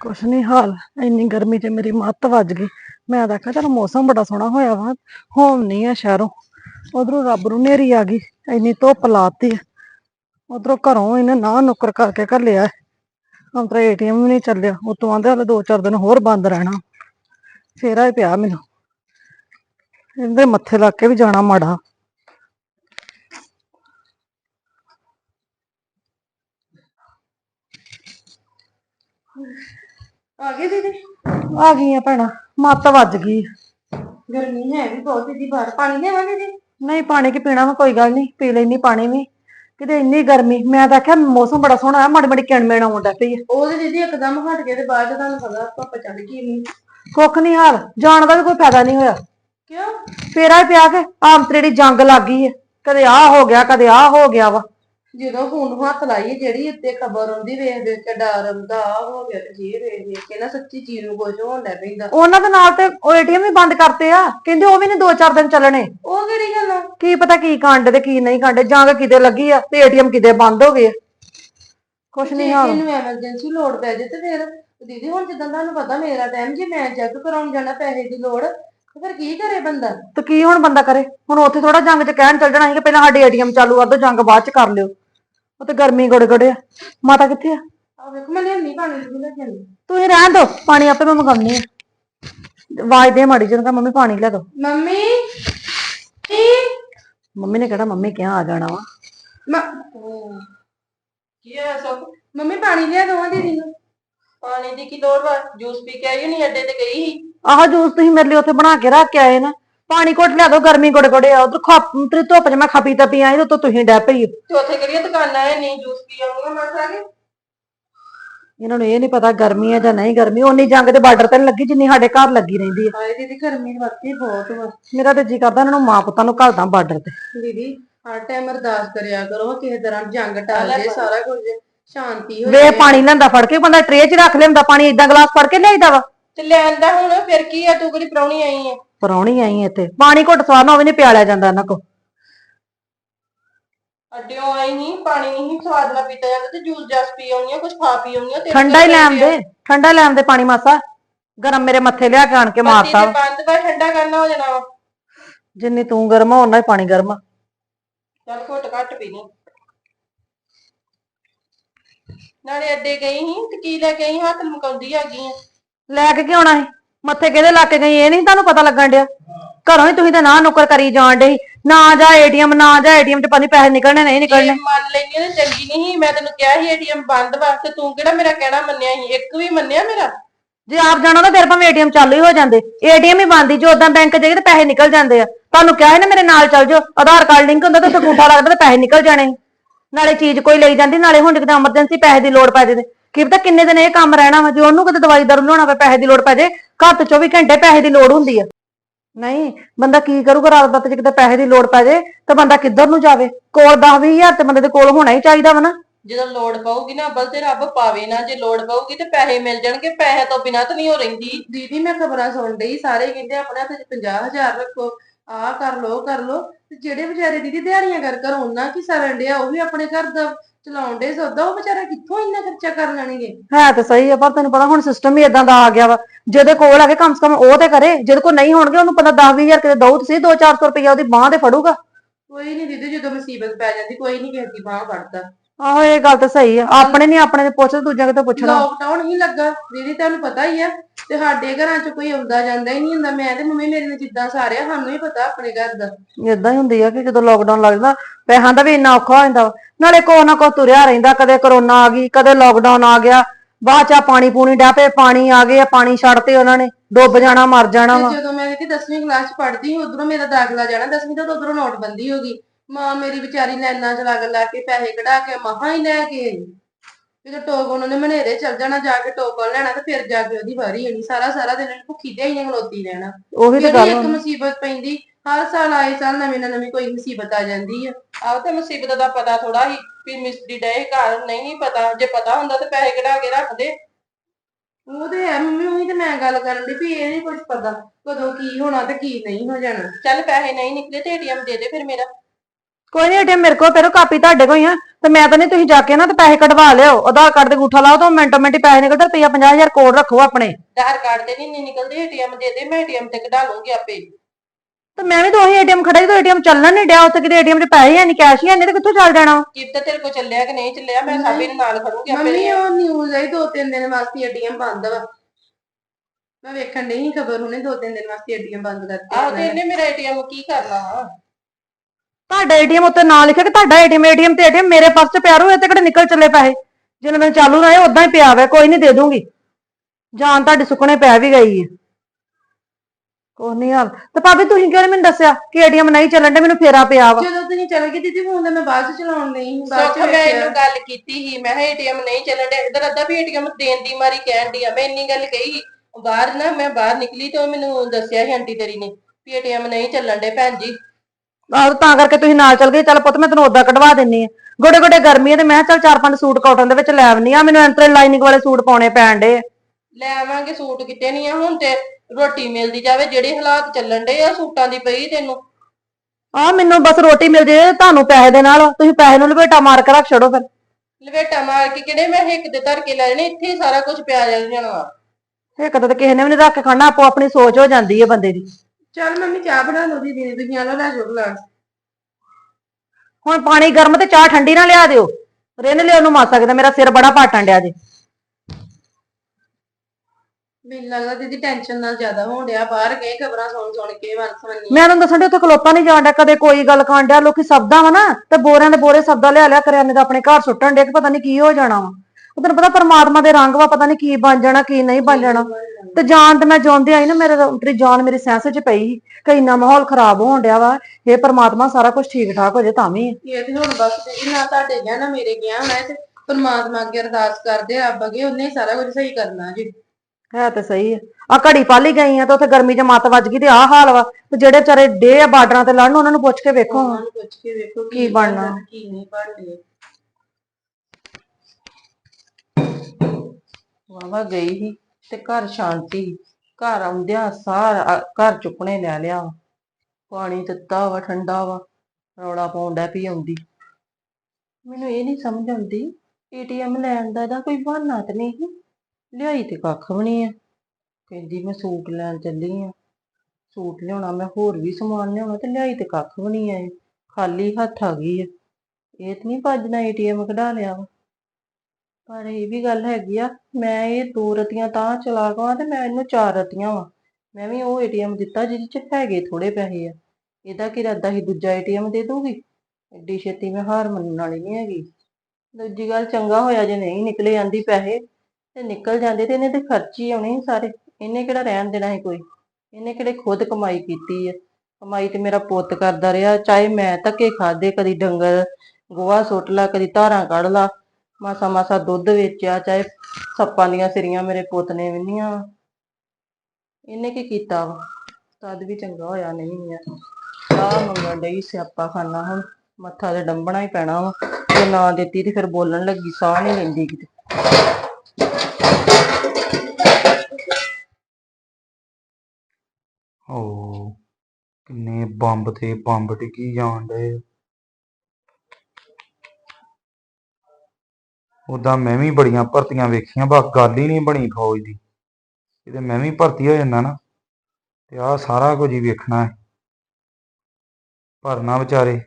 ਕੁਛ ਨਹੀਂ ਹਾਲ, ਇੰਨੀ ਗਰਮੀ 'ਚ ਮੇਰੀ ਮੱਤ ਵੱਜ ਗਈ। ਮੈਂ ਤਾਂ ਆਖਿਆ, ਚਲ ਮੌਸਮ ਬੜਾ ਸੋਹਣਾ ਹੋਇਆ ਵਾ ਹੋਮ ਨਹੀਂ ਆ ਸ਼ਹਿਰੋਂ। ਉਧਰੋਂ ਰੱਬ ਨੂੰ ਨੇਰੀ ਆ ਗਈ, ਇੰਨੀ ਧੁੱਪ ਲਾਤੀ। ਉਧਰੋਂ ਘਰੋਂ ਇਹਨੇ ਨਾ ਨੁੱਕਰ ਕਰਕੇ ਘੱਲਿਆ। ਹੁਣ ਤਾਂ ਏਟੀਐਮ ਵੀ ਨਹੀਂ ਚੱਲਿਆ। ਉਤੋਂ ਆਂਦੇ ਹਲੇ ਦੋ ਚਾਰ ਦਿਨ ਹੋਰ ਬੰਦ ਰਹਿਣਾ। ਫੇਰਾ ਆਏ ਪਿਆ ਮੈਨੂੰ। ਇਹਦੇ ਮੱਥੇ ਲੱਗ ਕੇ ਵੀ ਜਾਣਾ ਮਾੜਾ। ਆ ਗਏ ਦੀਦੀ? ਆ ਗਈਆਂ ਭੈਣਾ ਮੱਤ ਵੱਜ ਗਈ ਗਰਮੀ ਹੈ ਵੀ ਬਹੁਤ ਦੀਦੀ ਬਾਹਰ ਪਾਣੀ ਦੇਵਾਂਗੇ ਜੀ ਨਹੀਂ ਪਾਣੀ ਕੀ ਪੀਣਾ ਵਾ ਕੋਈ ਗੱਲ ਨਹੀਂ ਪੀ ਲੈਣੀ ਪਾਣੀ ਵੀ। ਕਿਤੇ ਇੰਨੀ ਗਰਮੀ ਮੈਂ ਤਾਂ ਆਖਿਆ ਮੌਸਮ ਬੜਾ ਸੋਹਣਾ ਆ ਮਾੜੀ ਮਾੜੀ ਕਿਣਮੇਣ ਆਉਣ ਡੈ ਪਈ ਆ। ਉਹ ਤੇ ਦੀਦੀ ਇੱਕਦਮ ਹਟ ਗਏ ਤੇ ਬਾਅਦ ਚ ਤੁਹਾਨੂੰ ਪਤਾ ਧੁੱਪ ਚੜ ਗਈ ਨਹੀਂ ਕੁੱਖ ਨਹੀਂ ਹਾਲ ਜਾਣ ਦਾ ਵੀ ਕੋਈ ਫਾਇਦਾ ਨਹੀਂ ਹੋਇਆ। ਕਿਉਂ? ਫੇਰ ਆ ਪਿਆ ਕੇ ਆਮਤਰੇ ਦੀ ਜੰਗ ਲੱਗ ਗਈ ਹੈ ਕਦੇ ਆ ਹੋ ਗਿਆ ਕਦੇ ਆ ਹੋ ਗਿਆ ਵਾ। ਜਦੋਂ ਨੂੰ ਹੱਥ ਲਾਈਏ ਜਿਹੜੀ ਉੱਤੇ ਖਬਰ ਆਉਂਦੀ ਵੇਖ ਵੇਖ ਕੇ ਡਰ ਆਉਂਦਾ ਆਹ ਹੋ ਗਿਆ ਤੇ ਜੀ ਵੇਖ ਵੇਖ ਕੇ ਨਾ ਸੱਚੀ ਚੀਜ਼ ਨੂੰ ਕੁਝ ਹੋਣ ਡੈ ਪੈਂਦਾ। ਉਹਨਾਂ ਦੇ ਨਾਲ ਤੇ ਉਹ ਏਟੀਐਮ ਵੀ ਬੰਦ ਕਰਤੇ ਆ ਕਹਿੰਦੇ ਉਹ ਵੀ ਦੋ ਚਾਰ ਦਿਨ ਚੱਲਣੇ। ਉਹ ਕਿਹੜੀ ਗੱਲ ਆ? ਕੀ ਪਤਾ ਕੀ ਕਾਂਡ ਤੇ ਕੀ ਨਹੀਂ ਕਾਂਡ ਜੰਗ ਕਿਤੇ ਲੱਗੀ ਆ ਤੇ ਏਟੀਐਮ ਕਿਤੇ ਬੰਦ ਹੋ ਗਏ ਆ। ਕੁਛ ਨਹੀਂ ਜੇ ਹਾਲ ਨੂੰ ਐਮਰਜੈਂਸੀ ਲੋੜ ਪੈ ਜੇ ਤੇ ਫਿਰ ਦੀਦੀ ਹੁਣ ਜਿੱਦਾਂ ਤੁਹਾਨੂੰ ਪਤਾ ਮੇਰਾ ਟਾਈਮ ਜੇ ਮੈਂ ਚੈੱਕ ਕਰਾਉਣ ਜਾਣਾ ਪੈਸੇ ਦੀ ਲੋੜ ਤੇ ਫਿਰ ਕੀ ਕਰੇ ਬੰਦਾ? ਤੇ ਕੀ ਹੁਣ ਬੰਦਾ ਕਰੇ? ਹੁਣ ਉੱਥੇ ਥੋੜਾ ਜੰਗ ਚ ਕਹਿਣ ਚੱਲ ਜਾਣਾ ਸੀ ਕਿ ਪਹਿਲਾਂ ਸਾਡੇ ਏਟੀਐਮ ਚਾਲੂ ਕਰ ਦਿਓ ਜੰਗ ਬਾਅਦ ਚ ਕਰ ਲਿਓ। ਉਹ ਤੇ ਗਰਮੀ ਗੜੇ ਗੜੇ ਆ। ਮਾਤਾ ਕਿੱਥੇ ਆ? ਆ ਵੇਖ ਮੈਂ ਲਿਆਉਣੀ ਪਾਣੀ ਦੀ ਲੈ ਕੇ। ਤੁਸੀਂ ਰਹਿਣ ਦੋ ਪਾਣੀ ਆਪੇ ਮੈਂ ਮੰਗਾਉਣੀ ਆ। ਆਵਾਜ਼ ਦੇ ਮਾੜੀ ਜਿਹੀ ਕਹ ਮੰਮੀ ਪਾਣੀ ਲੈ ਦੋ। ਮੰਮੀ ਕੀ? ਮੰਮੀ ਨੇ ਕਿਹੜਾ ਮੰਮੀ ਕਿਹਾ ਆ ਜਾਣਾ ਵਾ? ਮ- ਕੀ ਹੈ ਸਭ? ਮੰਮੀ ਪਾਣੀ ਲਿਆ ਦਵਾਂ ਦੀਦੀ ਨੂੰ। ਪਾਣੀ ਦੀ ਕੀ ਲੋੜ ਵਾ? ਜੂਸ ਪੀ ਕੇ ਆਈ ਨਹੀਂ ਅੱਡੇ ਤੇ ਗਈ ਸੀ? ਆਹ ਜੂਸ ਤੁਸੀਂ ਮੇਰੇ ਲਈ ਉੱਥੇ ਬਣਾ ਕੇ ਰੱਖ ਕੇ ਆਏ ਨਾ। ਪਾਣੀ ਘੁੱਟ ਲਿਆ ਦੋ ਗਰਮੀ ਗੜੇ ਗੜੇ ਆ। ਉਧਰ ਖਾਪ ਤੇਰੀ ਧੁੱਪ ਚ ਮੈਂ ਖਾਪੀ ਤਪੀ ਆਈ ਤੇ ਉੱਤੋਂ ਤੁਸੀਂ ਡੈ ਪਈ ਹੋ। ਤੇ ਉੱਥੇ ਕਿਹੜੀਆਂ ਦੁਕਾਨਾਂ ਐ ਨਹੀਂ ਜੂਸ ਪੀ ਆਉਂਗਾ ਮੈਂ ਸਾਰੇ ਇਹਨਾਂ ਨੂੰ ਇਹ ਨਹੀਂ ਪਤਾ ਗਰਮੀ ਹੈ ਜਾਂ ਨਹੀਂ ਗਰਮੀ। ਉਨੀ ਜੰਗ ਦੇ ਬਾਰਡਰ ਤੇ ਨੀ ਲੱਗੀ ਜਿੰਨੀ ਸਾਡੇ ਘਰ ਲੱਗੀ ਰਹਿੰਦੀ ਹੈ ਹਾਏ ਦੀਦੀ ਗਰਮੀ ਵਾਕਈ ਬਹੁਤ ਵਾ। ਮੇਰਾ ਤੇ ਜੀ ਕਰਦਾ ਇਹਨਾਂ ਨੂੰ ਮਾਂ ਪੁੱਤਾਂ ਨੂੰ ਘੱਲਦਾ ਬਾਰਡਰ ਤੇ। ਦੀਦੀ ਹਰ ਟਾਈਮ ਅਰਦਾਸ ਕਰਿਆ ਕਰੋ ਕਿਸੇ ਤਰ੍ਹਾਂ ਜੰਗ ਟਾਲ ਜੇ ਸਾਰਾ ਕੁਝ ਸ਼ਾਂਤੀ ਹੋ ਵੇ ਪਾਣੀ ਲੈਂਦਾ ਫੜ ਕੇ ਬੰਦਾ ਟਰੇ 'ਚ ਰੱਖ ਲੈਂਦਾ ਪਾਣੀ ਇਦਾਂ ਗਲਾਸ ਫੜ ਕੇ ਲਿਆਈਦਾ ਵਾ। ਤੇ ਲੈਣ ਦਾ ਹੁਣ ਫਿਰ ਕੀ ਆ ਤੂੰ ਕਿਹੜੀ ਪ੍ਰਾਹੁਣੀ ਆਈ ਐ? ਪਰੌਣੀ ਆਈ ਇੱਥੇ। ਪਾਣੀ ਘੁੱਟ ਸਵਾਰਨਾ ਉਹ ਵੀ ਨਹੀਂ ਪਿਆਲਿਆ ਜਾਂਦਾ ਇਹਨਾਂ ਕੋ ਅੱਡਿਓਂ ਆਈ ਨਹੀਂ ਪਾਣੀ ਨਹੀਂ ਸਵਾਦ ਨਾਲ ਪੀਤਾ ਜਾਂਦਾ ਤੇ ਜੂਸ ਜਾਸ ਪੀ ਆਉਣੀ ਆ ਕੁਝ ਖਾ ਪੀ ਆਉਣੀ ਆ ਠੰਡਾ ਹੀ ਲੈਣ ਦੇ ਠੰਡਾ ਲੈਣ ਦੇ ਪਾਣੀ ਮਾਸਾ। ਗਰਮ ਮੇਰੇ ਮੱਥੇ ਲਿਆ ਕੇ ਆਣ ਕੇ ਮਾਰਤਾ। ਵਾ। ਬੰਦ ਵਾ ਠੰਡਾ ਕਰਨਾ ਹੋ ਜਾਣਾ ਵਾ। ਜਿੰਨੀ ਤੂੰ ਗਰਮ ਆ ਓਨਾ ਹੀ ਪਾਣੀ ਗਰਮ ਆ। ਚੱਲ ਘੁੱਟ ਘੱਟ ਪੀ ਲਈ ਨਾਲੇ ਅੱਡੇ ਗਈ ਸੀ ਤੇ ਕੀ ਲੈ ਕੇ ਆਈ ਹੱਥ ਲਮਕਾਉਂਦੀ ਹੈਗੀ ਆ। ਲੈ ਕੇ ਕੀ ਆਉਣਾ ਸੀ? ਮੱਥੇ ਕਿਹਦੇ ਲਾ ਕੇ ਗਈ? ਇਹ ਨਹੀਂ ਤੁਹਾਨੂੰ ਪਤਾ ਲੱਗਣ ਡਿਆ। ਘਰੋਂ ਹੀ ਤੁਸੀਂ ਤਾਂ ਨਾ ਨੁੱਕਰ ਕਰੀ ਜਾਣ ਡੇ ਨਾ ਜਾ ਏਟੀਐਮ ਨਾ ਜਾ ਏਟੀਐਮ ਪਤਾ ਨੀ ਪੈਸੇ ਨਿਕਲਣੇ ਨਹੀਂ ਜੇ ਨਿਕਲਣੇ ਮੰਨ ਲੈਣੀ ਤੇ ਚੰਗੀ ਨਹੀਂ ਸੀ। ਮੈਂ ਤੈਨੂੰ ਕਿਹਾ ਸੀ ਏਟੀਐਮ ਬੰਦ ਵਾ। ਤੇ ਤੂੰ ਕਿਹੜਾ ਮੇਰਾ ਕਹਿਣਾ ਮੰਨਿਆ ਸੀ? ਇੱਕ ਵੀ ਮੰਨਿਆ ਮੇਰਾ? ਜੇ ਆਪ ਜਾਣਾ ਤਾਂ ਫਿਰ ਭਾਵੇਂ ਏਟੀਐਮ ਚਾਲੂ ਹੀ ਹੋ ਜਾਂਦੇ। ਏਟੀਐਮ ਹੀ ਬੰਦ ਹੀ ਜੋ ਉਦਾਂ ਬੈਂਕ ਜਾਈਏ ਤੇ ਪੈਸੇ ਨਿਕਲ ਜਾਂਦੇ ਆ। ਤੁਹਾਨੂੰ ਕਿਹਾ ਸੀ ਨਾ ਮੇਰੇ ਨਾਲ ਚੱਲ ਜਾਓ। ਆਧਾਰ ਕਾਰਡ ਲਿੰਕ ਹੁੰਦਾ ਤੇ ਅੰਗੂਠਾ ਲੱਗਦਾ ਤੇ ਪੈਸੇ ਨਿਕਲ ਜਾਣੇ। ਨਾਲੇ ਚੀਜ਼ ਕੋਈ ਲਈ ਜਾਂਦੀ ਨਾਲੇ ਹੁਣ ਕਿਤੇ ਐਮਰਜੈਂਸੀ ਪੈਸੇ ਦੀ ਲੋੜ ਪੈ ਜੇ ਤੇ ਕੀ ਪਤਾ ਕਿੰਨੇ ਦਿਨ ਇਹ ਕੰਮ ਰਹਿਣਾ ਵਾ ਜੇ ਉਹਨੂੰ ਕਿਤੇ ਦਵਾਈ ਦਾਰੂ ਲਿਆਉਣਾ ਪਏ ਪੈਸੇ ਦੀ ਲੋੜ ਪੈ ਜੇ ਘਰ ਤੋਂ 24 ਘੰਟੇ ਪੈਸੇ ਦੀ ਲੋੜ ਹੁੰਦੀ ਆ। ਨਹੀਂ ਬੰਦਾ ਕੀ ਕਰੂਗਾ ਰਾਤ ਦਾ ਤੇ ਕਿਤੇ ਪੈਸੇ ਦੀ ਲੋੜ ਪੈ ਜੇ ਤਾਂ ਬੰਦਾ ਕਿੱਧਰ ਨੂੰ ਜਾਵੇ? ਕੋਲ 10 ਹਜ਼ਾਰ ਤੇ ਬੰਦੇ ਦੇ ਕੋਲ ਹੋਣਾ ਹੀ ਚਾਹੀਦਾ ਵਾ ਨਾ। ਜਦੋਂ ਲੋੜ ਪਊਗੀ ਨਾ ਅਬਲ ਤੇ ਰੱਬ ਪਾਵੇ ਨਾ ਜੇ ਲੋੜ ਪਊਗੀ ਤੇ ਪੈਸੇ ਮਿਲ ਜਾਣਗੇ ਪੈਸੇ ਤੋਂ ਬਿਨਾਂ ਤਾਂ ਨਹੀਂ ਹੋ ਰਹਿੰਦੀ। ਦੀਦੀ ਮੈਂ ਖਬਰਾਂ ਸੁਣ ਰਹੀ ਸਾਰੇ ਕਹਿੰਦੇ ਆਪਣੇ ਹੱਥ 'ਚ 50000 ਰੱਖੋ ਆਹ ਕਰ ਲੋ ਕਰ ਲੋ ਤੇ ਜਿਹੜੇ ਵਿਚਾਰੇ ਦੀਦੀ ਦਿਹਾੜੀਆਂ ਕਰ ਕਰ ਉਹਨਾਂ ਕੀ ਸਰਨ ਡਿਆ ਉਹ ਵੀ ਆਪਣੇ ਘਰ ਦਾ ਚਲਾਉਣ ਦੇ ਸੌਦਾ ਉਹ ਵਿਚਾਰਾ ਕਿੱਥੋਂ ਇੰਨਾ ਖਰਚਾ ਕਰ ਲੈਣਗੇ? ਹੈ ਤਾਂ ਸਹੀ ਆ ਪਰ ਤੈਨੂੰ ਪਤਾ ਹੁਣ ਸਿਸਟਮ ਹੀ ਇਦਾਂ ਦਾ ਆ ਗਿਆ ਵਾ। ਜਿਹਦੇ ਕੋਲ ਹੈਗੇ ਕਮ ਸੇ ਕਮ ਉਹ ਤੇ ਕਰੇ ਜਿਹਦੇ ਕੋਲ ਨਹੀਂ ਹੋਣਗੇ ਉਹਨੂੰ ਪਤਾ 10 ਹਜ਼ਾਰ ਕਿਤੇ ਦਊ ਤੁਸੀਂ 2-400 ਰੁਪਇਆ ਉਹਦੀ ਬਾਹ ਤੇ ਫੜੂਗਾ। ਕੋਈ ਨਹੀਂ ਦੀਦੀ ਜਦੋਂ ਮੁਸੀਬਤ ਪੈ ਜਾਂਦੀ ਕੋਈ ਨਹੀਂ ਕਿਸੇ ਦੀ ਬਾਹ ਫੜਦਾ। ਆਹੋ ਇਹ ਗੱਲ ਤਾਂ ਸਹੀ ਆ। ਆਪਣੇ ਨਹੀਂ ਆਪਣੇ ਦੇ ਪੁੱਛ ਦੂਜਿਆਂ ਕਿਤੇ ਪੁੱਛਣਾ। ਲੋਕਡਾਊਨ ਹੀ ਲੱਗਾ। ਦੀਦੀ ਤੁਹਾਨੂੰ ਪਤਾ ਹੀ ਆ ਤੇ ਸਾਡੇ ਘਰਾਂ 'ਚ ਕੋਈ ਆਉਂਦਾ ਜਾਂਦਾ ਹੀ ਨਹੀਂ ਹੁੰਦਾ ਮੈਂ ਤੇ ਮੰਮੀ ਮੇਰੀ ਨੇ ਜਿੱਦਾਂ ਸਾਰੇ ਆ, ਸਾਨੂੰ ਹੀ ਪਤਾ ਆਪਣੇ ਘਰ ਦਾ। ਇਦਾਂ ਹੀ ਹੁੰਦੀ ਆ ਕਿ ਜਦੋਂ ਲੋਕਡਾਊਨ ਲੱਗਦਾ ਪੈਸਿਆਂ ਦਾ ਵੀ ਇੰਨਾ ਔਖਾ ਹੋ ਜਾਂਦਾ ਵਾ। ਨਾਲੇ ਕੋ ਨਾ ਕੋ ਤੁਰਿਆ ਰਹਿੰਦਾ ਕਦੇ ਕਰੋਨਾ ਆ ਗਈ ਕਦੇ ਲੋਕਡਾਊਨ ਆ ਗਿਆ ਬਾਅਦ ਚ ਆ ਪਾਣੀ ਪੂਣੀ ਡੈ ਪਏ ਪਾਣੀ ਆ ਗਏ ਆ ਪਾਣੀ ਛੱਡਤੇ ਉਹਨਾਂ ਨੇ ਡੁੱਬ ਜਾਣਾ ਮਰ ਜਾਣਾ ਵਾ। ਤੇ ਜਦੋਂ ਮੈਂ ਇਹਦੀ 10ਵੀਂ ਕਲਾਸ ਚ ਪੜ੍ਹਦੀ ਉਧਰੋਂ ਮੇਰਾ ਦਾਖਲਾ ਜਾਣਾ 10ਵੀਂ ਦਾ ਤਾਂ ਉਧਰੋਂ ਨੋਟਬੰਦੀ ਹੋ ਗਈ। ਮਾਂ ਮੇਰੀ ਵਿਚਾਰੀ ਲਾਈਨਾਂ ਚ ਲੱਗ ਲਾ ਕੇ ਪੈਸੇ ਕਢਾ ਕੇ ਮਹਾਂ ਹੀ ਲੈ ਕੇ ਆਈ। ਜਦੋਂ ਟੋਕ ਉਹਨਾਂ ਨੇ ਮਨੇਰੇ ਚੱਲ ਜਾਣਾ ਜਾ ਕੇ ਟੋਕਨ ਲੈਣਾ ਤੇ ਫਿਰ ਜਾ ਕੇ ਉਹਦੀ ਵਾਰੀ ਆਣੀ ਸਾਰਾ ਸਾਰਾ ਦਿਨ ਇਹਨੂੰ ਭੁੱਖੀ ਤੇ ਹੀ ਖਲੋਤੀ ਰਹਿਣਾ। ਉਹੀ ਤਾਂ ਗੱਲ ਇੱਕ। ਮੁਸੀਬਤ ਪੈਂਦੀ ਹਰ ਸਾਲ ਆਏ ਸਾਲ ਨਵੀਂ ਨਵੀਂ ਕੋਈ ਮੁਸੀਬਤ ਆ ਜਾਂਦੀ ਆ। ਆਹ ਤੇ ਮੁਸੀਬਤ ਦਾ ਪਤਾ ਥੋੜਾ ਹੀ ਵੀ ਮਿਸਤਰੀ ਡਏ ਘਰ ਨਹੀਂ ਪਤਾ ਜੇ ਪਤਾ ਹੁੰਦਾ ਤੇ ਪੈਸੇ ਕਢਾ ਕੇ ਰੱਖਦੇ। ਉਹ ਤੇ ਹੈ ਮੰਮੀ ਉਹੀ ਤੇ ਮੈਂ ਗੱਲ ਕਰਨ ਦੀ ਵੀ ਇਹ ਨਹੀਂ ਕੁਝ ਪਤਾ ਕਦੋਂ ਕੀ ਹੋਣਾ ਤੇ ਕੀ ਨਹੀਂ ਹੋ ਜਾਣਾ। ਚੱਲ ਪੈਸੇ ਨਹੀਂ ਨਿਕਲੇ ਤੇ ਏਟੀਐਮ ਦੇ ਦੇ ਫਿਰ ਮੇਰਾ। ਕੋਈ ਨਹੀਂ ਏਟੀਐਮ ਮੇਰੇ ਕੋਲ ਫਿਰ ਉਹ ਕਾਪੀ ਤੁਹਾਡੇ ਕੋਲ ਹੀ ਆ ਤੇ ਮੈਂ ਤਾਂ ਨਹੀਂ ਤੁਸੀਂ ਜਾ ਕੇ ਨਾ ਤੇ ਪੈਸੇ ਕਢਵਾ ਲਿਓ ਆਧਾਰ ਕਾਰਡ ਤੇ ਅੰਗੂਠਾ ਲਾਓ ਤਾਂ ਮਿੰਟੋ ਮਿੰਟ ਹੀ ਪੈਸੇ ਨਿਕਲਦੇ ਰੁਪਈਆ 50000 ਕੋਡ ਰੱਖੋ ਆਪਣੇ। ਆਧਾਰ ਕਾਰਡ ਤੇ ਨਹੀਂ ਨਿਕਲਦੇ ਏਟੀਐਮ ਦੇ ਦੇ ਮੈਂ ਏਟੀਐਮ ਤੇ ਕਢਾ ਲੂੰਗੀ ਆਪੇ। ਤੇ ਮੈਂ ਵੀ ਤਾਂ ਉਹੀ ਏਟੀਐਮ ਖੜਾ ਹੀ ਤਾਂ ਏਟੀਐਮ ਚੱਲਣ ਨਹੀਂ ਡਿਆ ਉੱਥੇ ਕਿਤੇ ਏਟੀਐਮ 'ਚ ਪੈਸੇ ਹੈ ਨਹੀਂ ਕੈਸ਼ ਹੀ ਹੈ ਨਹੀਂ ਤੇ ਕਿੱਥੋਂ ਚੱਲ ਜਾਣਾ? ਕਿਪ ਤਾਂ ਤੇਰੇ ਕੋ ਚੱਲਿਆ ਕਿ ਨਹੀਂ ਚੱਲਿਆ ਮੈਂ ਸਾਬੀ ਨੂੰ ਨਾਲ ਖੜੂੰਗੀ ਆਪੇ। ਮੰਮੀ ਉਹ ਨਿਊਜ਼ ਆਈ ਦੋ ਤਿੰਨ ਦਿਨ ਵਾਸਤੇ ਏਟੀਐਮ ਬੰਦ ਵਾ। ਮੈਂ ਵੇਖਣ ਨਹੀਂ ਖਬਰ ਹੁਣੇ ਦੋ ਤਿੰਨ ਦਿਨ ਵਾਸਤੇ ਏਟੀਐਮ ਬੰਦ ਕਰਤੇ। ਆਹ ਤੇ ਇਹਨੇ ਮੇਰਾ ਏਟੀਐਮ ਕੀ ਕਰਨਾ ਵਾ? ਤੁਹਾਡਾ ਏਟੀਐਮ ਉੱਤੇ ਨਾਂ ਲਿਖਿਆ ਕਿ ਤੁਹਾਡਾ ਏਟੀਐਮ ਏਟੀਐਮ ਤੇ ਏਟੀਐਮ ਮੇਰੇ ਪਰਸ 'ਚ ਪਿਆ ਇਹ ਤੇ ਕਿਹੜੇ ਨਿਕਲ ਚੱਲੇ ਪੈਸੇ? ਜਿੰਨੇ ਮੈਂ ਚਾਲੂ ਰਹੇ ਉਦਾਂ ਹੀ ਪਿਆ ਵਾ ਕੋਈ ਨਹੀਂ ਦੇ ਦੂੰਗੀ। ਜਾਨ ਤੁਹਾਡੀ ਸੁੱਕਣੇ ਪੈ ਵੀ ਗਈ ਹੈ ਕੋਈ ਨਹੀਂ ਹਾਲ। ਤੇ ਭਾਬੀ ਤੁਸੀਂ ਕਿਉਂ ਨੀ ਮੈਨੂੰ ਦੱਸਿਆ ਕਿ ਏਟੀਐਮ ਨਹੀਂ ਚੱਲਣ ਦੇ ਮੈਨੂੰ ਫੇਰਾ ਪਿਆ ਵਾ। ਜਦੋਂ ਤੁਸੀਂ ਚੱਲ ਗਏ ਦੀਦੀ ਫੋਨ ਤਾਂ ਮੈਂ ਬਾਅਦ ਚ ਚਲਾਉਣ ਸੀ, ਬਾਅਦ ਸੁੱਖ ਚ ਮੈਂ ਵੇਖਿਆ। ਇਹਨੂੰ ਗੱਲ ਕੀਤੀ ਸੀ ਮੈਂ ਕਿਹਾ ਏਟੀਐਮ ਨਹੀਂ ਚੱਲਣ ਡਿਆ ਇਧਰ ਅੱਧਾ ਵੀ ਏਟੀਐਮ ਦੇਣ ਦੀ ਮਾਰੀ ਕਹਿਣ ਦੀ ਆ। ਮੈਂ ਇੰਨੀ ਗੱਲ ਕਹੀ ਸੀ। ਬਾਹਰ ਨਾ ਮੈਂ ਬਾਹਰ ਨਿਕਲੀ ਤੇ ਉਹ ਮੈਨੂੰ ਦੱਸਿਆ ਸੀ ਆਂਟੀ ਤੇਰੀ ਨੇ ਵੀ ਏਟੀਐਮ ਨਹੀਂ ਚੱਲਣ ਡੇ ਭੈਣ ਜੀ। ਆਹ ਤਾਂ ਕਰਕੇ ਤੁਸੀਂ ਨਾਲ ਚੱਲ ਗਏ ਚੱਲ ਪੁੱਤ ਮੈਂ ਤੈਨੂੰ ਉਦਾਂ ਕਢਵਾ ਦਿੰਨੀ ਆ। ਗੋਡੇ ਗੋਡੇ ਗਰਮੀ ਆ ਤੇ ਮੈਂ ਕਿਹਾ ਚੱਲ ਚਾਰ ਪੰਜ ਸੂਟ ਕਾਟਨ ਦੇ ਵਿੱਚ ਲੈ ਆਵਨੀ ਆ ਮੈਨੂੰ ਐਂਟਰ ਲਾਈਨਿੰਗ ਵਾਲੇ ਸੂਟ ਪਾਉਣੇ ਪੈਣ ਡੇ ਲੈ ਆਵਾਂਗੇ ਸੂਟ ਕਿਤੇ ਨਹੀਂ ਆ ਹੁਣ ਤੇ ਰੋਟੀ ਮਿਲਦੀ ਜਾਵੇ ਜਿਹੜੇ ਹਾਲਾਤ ਚੱਲਣ ਡੇ ਆ ਸੂਟਾਂ ਦੀ ਪਈ ਤੈਨੂੰ। ਆ ਮੈਨੂੰ ਬਸ ਰੋਟੀ ਮਿਲ ਜੇ ਤੁਹਾਨੂੰ ਪੈਸੇ ਦੇ ਨਾਲ ਤੁਸੀਂ ਪੈਸੇ ਨੂੰ ਲਪੇਟਾ ਮਾਰ ਕੇ ਰੱਖ ਛੱਡੋ ਫਿਰ। ਲਵੇਟਾ ਮਾਰ ਕੇ ਕਿਹੜੇ ਮੈਂ ਇੱਕ ਦੇ ਧਰ ਕੇ ਲੈ ਜਾਣੇ ਇੱਥੇ ਹੀ ਸਾਰਾ ਕੁਝ ਪਿਆ ਜਾ ਜਾਣਾ ਵਾ। ਇਹ ਕਦੇ ਤਾਂ ਕਿਸੇ ਨੇ ਵੀ ਨਹੀਂ ਰੱਖ ਕੇ ਖਾਣਾ ਆਪੋ ਆਪਣੀ ਸੋਚ ਹੋ ਜਾਂਦੀ ਹੈ ਬੰਦੇ ਦੀ। ਚੱਲ ਮੰਮੀ ਚਾਹ ਬਣਾ ਲਓ ਦੀਦੀ ਨੇ ਤੁਸੀਂ ਆ ਲਓ ਲੈ ਜਾਓ ਗਲਾਸ। ਹੁਣ ਪਾਣੀ ਗਰਮ ਤੇ ਚਾਹ ਠੰਡੀ ਨਾ ਲਿਆ ਦਿਓ। ਰਿੰਨ ਲਿਓ ਨੂੰ ਮਾਸਾ ਕਿਤੇ ਮੇਰਾ ਸਿਰ ਬੜਾ ਪਾਟਣ ਡਿਆ ਜੇ। ਮੈਨੂੰ ਲੱਗਦਾ ਦੀਦੀ ਟੈਨਸ਼ਨ ਨਾਲ ਜ਼ਿਆਦਾ ਹੋਣ ਡਿਆ ਬਾਹਰ ਗਏ ਖਬਰਾਂ ਸੁਣ ਸੁਣ ਕੇ ਵਨਸਵੰਨੀ ਮੈਂ ਤੁਹਾਨੂੰ ਦੱਸਣ ਦੇ ਉੱਥੇ ਖਲੋਤਾ ਨਹੀਂ ਜਾਣ ਡਿਆ ਕਦੇ ਕੋਈ ਗੱਲ ਖਾਣ ਡਿਆ ਲੋਕੀ ਸਬਦਾ ਵਾ ਨਾ ਤੇ ਬੋਰਿਆਂ ਦੇ ਬੋਰੇ ਸਬਦਾ ਲਿਆ ਲਿਆ ਕਰਿਆਨੇ ਦਾ ਆਪਣੇ ਘਰ ਸੁੱਟਣ ਡੇ ਕਿ ਪਤਾ ਨਹੀਂ ਕੀ ਹੋ ਜਾਣਾ ਵਾ। ਉਹ ਤੈਨੂੰ ਪਤਾ ਪਰਮਾਤਮਾ ਦੇ ਰੰਗ ਵਾ ਪਤਾ ਨਹੀਂ ਕੀ ਬਣ ਜਾਣਾ ਕੀ ਨਹੀਂ ਬਣ ਜਾਣਾ। ਤੇ ਜਾਨ ਤੇ ਮੈਂ ਜਿਉਂਦੇ ਆਈ ਨਾ ਮੇਰੇ ਤੇਰੀ ਜਾਨ ਮੇਰੀ ਸੈਂਸ 'ਚ ਪਈ ਸੀ ਕਿ ਇੰਨਾ ਮਾਹੌਲ ਖਰਾਬ ਹੋਣ ਡਿਆ ਵਾ ਇਹ ਪਰਮਾਤਮਾ ਸਾਰਾ ਕੁਝ ਠੀਕ ਠਾਕ ਹੋ ਜੇ ਤਾਂ ਵੀ। ਇਹ ਤੇ ਹੁਣ ਬਸ ਦੀਦੀ ਨਾ ਤੁਹਾਡੇ ਗਿਆ ਨਾ ਮੇਰੇ ਗਿਆ ਹੁਣ ਤੇ ਪਰਮਾਤਮਾ ਅੱਗੇ ਅਰਦਾਸ ਕਰਦੇ ਆ ਰੱਬ ਅੱਗੇ ਉਹਨੇ ਹੀ ਸਾਰਾ ਕੁਝ ਸਹੀ ਕਰਨਾ ਜੀ। ਹੈ ਤੇ ਸਹੀ ਆ। ਆ ਘੜੀ ਪਾਲੀ ਗਈ ਆ ਤੇ ਉੱਥੇ ਗਰਮੀ 'ਚ ਮੱਤ ਵੱਜ ਗਈ ਤੇ ਆਹ ਹਾਲ ਵਾ ਤੇ ਜਿਹੜੇ ਵਿਚਾਰੇ ਡੇ ਆ ਬਾਰਡਰਾਂ ਤੇ ਲੜਨ ਉਹਨਾਂ ਨੂੰ ਪੁੱਛ ਕੇ ਵੇਖੋ। ਉਹਨਾਂ ਨੂੰ ਪੁੱਛ ਕੇ ਵੇਖੋ ਕੀ ਬਣਨਾ। ਕੀ ਨਹੀਂ ਬਣਦੇ। ਵਾਵਾ ਗਈ ਸੀ ਤੇ ਘਰ ਸ਼ਾਂਤੀ ਘਰ ਆਉਂਦਿਆਂ ਸਾਰਾ ਘਰ ਚੁੱਕਣੇ ਲੈ ਲਿਆ ਵਾ। ਪਾਣੀ ਦਿੱਤਾ ਵਾ, ਠੰਡਾ ਵਾ, ਰੌਲਾ ਪਾਉਣ ਡੈ ਪਈ ਆਉਂਦੀ। ਮੈਨੂੰ ਇਹ ਨਹੀਂ ਸਮਝ ਆਉਂਦੀ ਏਟੀਐਮ ਲੈਣ ਦਾ ਇਹਦਾ ਕੋਈ ਬਹਾਨਾ ਤੇ ਨਹੀਂ ਸੀ। ਲਿਆਈ ਤੇ ਕੱਖ ਵੀ ਨਹੀਂ ਆ। ਕਹਿੰਦੀ ਮੈਂ ਸੂਟ ਲੈਣ ਚੱਲੀ ਆ। ਸੂਟ ਲਿਆਉਣਾ, ਮੈਂ ਹੋਰ ਵੀ ਸਮਾਨ ਲਿਆਉਣਾ ਤੇ ਲਿਆਈ ਤੇ ਕੱਖ ਵੀ ਨਹੀਂ ਆਏ ਖਾਲੀ ਹੱਥ ਆ ਗਈ ਆ। ਇਹ ਤੇ ਨਹੀਂ ਭੱਜਣਾ ਏਟੀਐਮ ਕਢਾ ਲਿਆ ਵਾ। ਪਰ ਇਹ ਵੀ ਗੱਲ ਹੈਗੀ ਆ, ਮੈਂ ਇਹ ਦੋ ਰਤੀਆਂ ਤਾਂ ਚਲਾਕ ਵਾਂ ਤੇ ਮੈਂ ਇਹਨੂੰ ਚਾਰ ਰਤੀਆਂ ਵਾਂ। ਮੈਂ ਵੀ ਉਹ ਏਟੀਐਮ ਦਿੱਤਾ ਜਿਹਦੇ ਚ ਹੈਗੇ ਥੋੜੇ ਪੈਸੇ ਆ। ਇਹਦਾ ਕੀ ਇਰਾਦਾ ਸੀ ਦੂਜਾ ਏਟੀਐਮ ਦੇ ਦੂਗੀ ਐਡੀ ਛੇਤੀ ਮੈਂ ਹਾਰ ਮੰਨਣ ਵਾਲੀ ਨਹੀਂ ਹੈਗੀ। ਦੂਜੀ ਗੱਲ ਚੰਗਾ ਹੋਇਆ ਜੇ ਨਹੀਂ ਨਿਕਲੇ ਜਾਂਦੀ ਪੈਸੇ, ਤੇ ਨਿਕਲ ਜਾਂਦੇ ਤੇ ਇਹਨੇ ਤੇ ਖਰਚ ਹੀ ਆਉਣੇ ਸਾਰੇ। ਇਹਨੇ ਕਿਹੜਾ ਰਹਿਣ ਦੇਣਾ ਸੀ ਕੋਈ? ਇਹਨੇ ਕਿਹੜੇ ਖੁਦ ਕਮਾਈ ਕੀਤੀ ਹੈ ਕਮਾਈ ਤੇ ਮੇਰਾ ਪੁੱਤ ਕਰਦਾ ਰਿਹਾ, ਚਾਹੇ ਮੈਂ ਧੱਕੇ ਖਾਦੇ ਕਦੀ ਡੰਗਰ, ਗੋਹਾ ਸੁੱਟ ਲਾ, ਕਦੀ ਧਾਰਾਂ ਕੱਢ ਲਾ। ਮਾਸਾ ਮਾਸਾ ਦੁੱਧ ਵੇਚਿਆ, ਚਾਹੇ ਸੱਪਾਂ ਦੀਆਂ ਸਿਰੀਆਂ ਮੇਰੇ ਪੁੱਤ ਨੇ ਵਿੰਨੀਆਂ ਵਾਂ। ਇਹਨੇ ਕੀ ਕੀਤਾ ਵਾ? ਤਦ ਵੀ ਚੰਗਾ ਹੋਇਆ ਨਹੀਂ ਆ। ਮੰਗਣ ਡਈ ਸਿਆਪਾ ਖਾਨਾ ਹੁਣ। ਮੱਥਾ ਤੇ ਡੰਬਣਾ ਹੀ ਪੈਣਾ ਵਾ। ਜੇ ਨਾ ਦਿੱਤੀ ਤੇ ਫਿਰ ਬੋਲਣ ਲੱਗੀ, ਸਾਹ ਨਹੀਂ ਲੈਂਦੀ ਕਿਤੇ। ਓ, ਕਿੰਨੇ ਬੰਬ ਤੇ ਬੰਬ ਡਿੱਗੀ ਜਾਣ ਡਏ ਉਦਾਂ ਮੈਂ ਵੀ ਬੜੀਆਂ ਭਰਤੀਆਂ ਵੇਖੀਆਂ, ਬਸ ਗੱਲ ਹੀ ਨਹੀਂ ਬਣੀ ਫੌਜ ਦੀ। ਕਿਤੇ ਮੈਂ ਵੀ ਭਰਤੀ ਹੋ ਜਾਂਦਾ ਨਾ, ਤੇ ਆਹ ਸਾਰਾ ਕੁਝ ਹੀ ਵੇਖਣਾ ਹੈ। ਪਰ ਵਿਚਾਰੇ,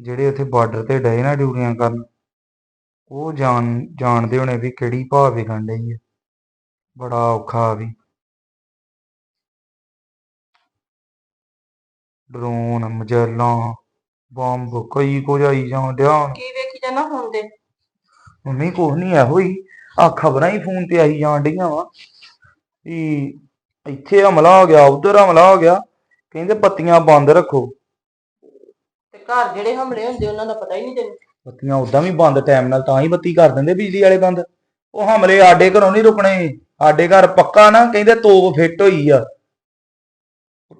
ਜਿਹੜੇ ਉੱਥੇ ਬਾਰਡਰ ਤੇ ਡਏ ਨਾ ਡਿਊਟੀਆਂ ਕਰਨ, ਉਹ ਜਾਣ, ਜਾਣਦੇ ਹੋਣੇ ਵੀ ਕਿਹੜੀ ਭਾਅ ਵਿਕਣ ਡਈ ਹੈ। ਬੜਾ ਔਖਾ ਵੀ। ਡਰੋਨ, ਮਜੈਲਾਂ, ਬੰਬ, ਕਈ ਕੁਝ ਆਈ ਜਾਣ ਡਿਆ। ਕੀ ਵੇਖੀ ਜਾਣਾ ਹੁਣ ਦੇ ਮੰਮੀ ਕੁਛ ਨਹੀਂ ਇਹੋ ਹੀ। ਆ ਖਬਰਾਂ ਹੀ ਫੋਨ ਤੇ ਆਈ ਜਾਣ ਡੀਆਂ ਵਾ ਵੀ ਇੱਥੇ ਹਮਲਾ ਹੋ ਗਿਆ ਉਧਰ ਹਮਲਾ ਹੋ ਗਿਆ। ਕਹਿੰਦੇ ਬੱਤੀਆਂ ਬੰਦ ਰੱਖੋ। ਤੇ ਘਰ ਜਿਹੜੇ ਹਮਲੇ ਹੁੰਦੇ ਉਹਨਾਂ ਦਾ ਪਤਾ ਹੀ ਨਹੀਂ ਤੈਨੂੰ? ਬੱਤੀਆਂ ਉਦਾਂ ਵੀ ਬੰਦ ਟਾਈਮ ਨਾਲ ਤਾਂ ਹੀ ਬੱਤੀ ਕਰ ਦਿੰਦੇ ਬਿਜਲੀ ਵਾਲੇ ਬੰਦ। ਉਹ ਹਮਲੇ ਸਾਡੇ ਘਰੋਂ ਨਹੀਂ ਰੁਕਣੇ। ਸਾਡੇ ਘਰ ਪੱਕਾ ਨਾ ਕਹਿੰਦੇ ਤੋਪ ਫਿੱਟ ਹੋਈ ਆ।